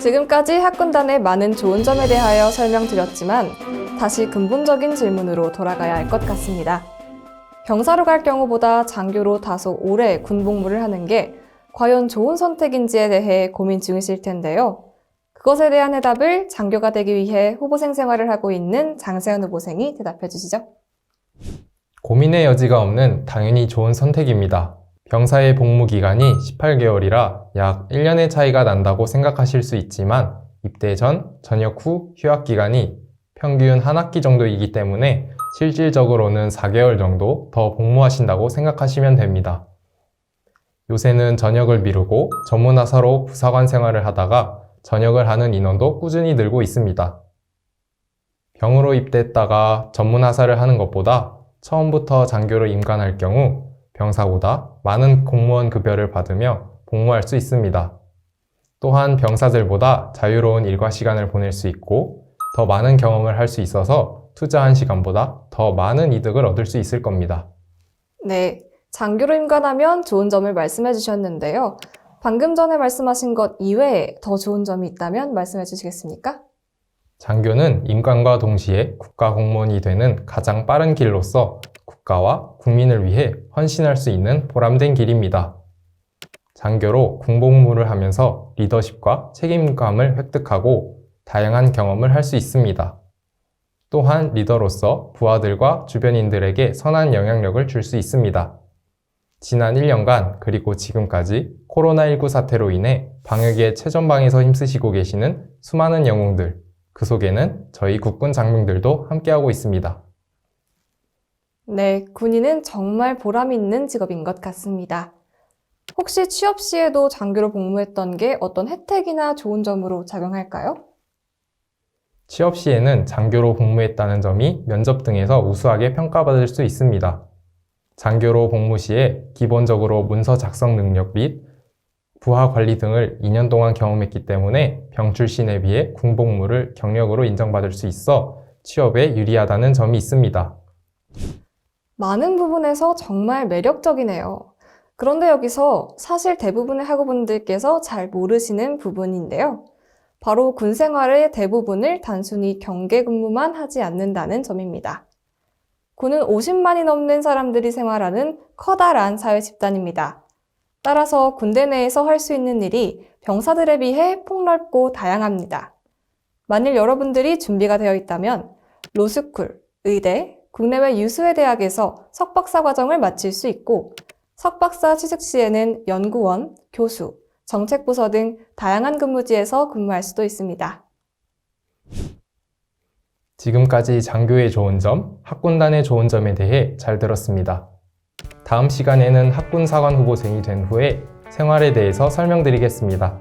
지금까지 학군단의 많은 좋은 점에 대하여 설명드렸지만 다시 근본적인 질문으로 돌아가야 할 것 같습니다. 병사로 갈 경우보다 장교로 다소 오래 군복무를 하는 게 과연 좋은 선택인지에 대해 고민 중이실 텐데요. 그것에 대한 해답을 장교가 되기 위해 후보생 생활을 하고 있는 장세현 후보생이 대답해 주시죠. 고민의 여지가 없는 당연히 좋은 선택입니다. 병사의 복무 기간이 18개월이라 약 1년의 차이가 난다고 생각하실 수 있지만 입대 전, 전역 후 휴학 기간이 평균 한 학기 정도이기 때문에 실질적으로는 4개월 정도 더 복무하신다고 생각하시면 됩니다. 요새는 전역을 미루고 전문화사로 부사관 생활을 하다가 전역을 하는 인원도 꾸준히 늘고 있습니다. 병으로 입대했다가 전문화사를 하는 것보다 처음부터 장교로 임관할 경우 병사보다 많은 공무원 급여를 받으며 복무할 수 있습니다. 또한 병사들보다 자유로운 일과 시간을 보낼 수 있고 더 많은 경험을 할 수 있어서 투자한 시간보다 더 많은 이득을 얻을 수 있을 겁니다. 네, 장교로 임관하면 좋은 점을 말씀해 주셨는데요. 방금 전에 말씀하신 것 이외에 더 좋은 점이 있다면 말씀해 주시겠습니까? 장교는 임관과 동시에 국가 공무원이 되는 가장 빠른 길로서 국가와 국민을 위해 헌신할 수 있는 보람된 길입니다. 장교로 군복무를 하면서 리더십과 책임감을 획득하고 다양한 경험을 할 수 있습니다. 또한 리더로서 부하들과 주변인들에게 선한 영향력을 줄 수 있습니다. 지난 1년간 그리고 지금까지 코로나19 사태로 인해 방역에 최전방에서 힘쓰시고 계시는 수많은 영웅들, 그 속에는 저희 국군 장병들도 함께하고 있습니다. 네, 군인은 정말 보람 있는 직업인 것 같습니다. 혹시 취업 시에도 장교로 복무했던 게 어떤 혜택이나 좋은 점으로 작용할까요? 취업 시에는 장교로 복무했다는 점이 면접 등에서 우수하게 평가받을 수 있습니다. 장교로 복무 시에 기본적으로 문서 작성 능력 및 부하 관리 등을 2년 동안 경험했기 때문에 병 출신에 비해 군복무를 경력으로 인정받을 수 있어 취업에 유리하다는 점이 있습니다. 많은 부분에서 정말 매력적이네요. 그런데 여기서 사실 대부분의 학우분들께서 잘 모르시는 부분인데요. 바로 군 생활의 대부분을 단순히 경계 근무만 하지 않는다는 점입니다. 군은 50만이 넘는 사람들이 생활하는 커다란 사회 집단입니다. 따라서 군대 내에서 할 수 있는 일이 병사들에 비해 폭넓고 다양합니다. 만일 여러분들이 준비가 되어 있다면 로스쿨, 의대, 국내외 유수의 대학에서 석박사 과정을 마칠 수 있고 석박사 취득 시에는 연구원, 교수, 정책부서 등 다양한 근무지에서 근무할 수도 있습니다. 지금까지 장교의 좋은 점, 학군단의 좋은 점에 대해 잘 들었습니다. 다음 시간에는 학군 사관 후보생이 된 후에 생활에 대해서 설명드리겠습니다.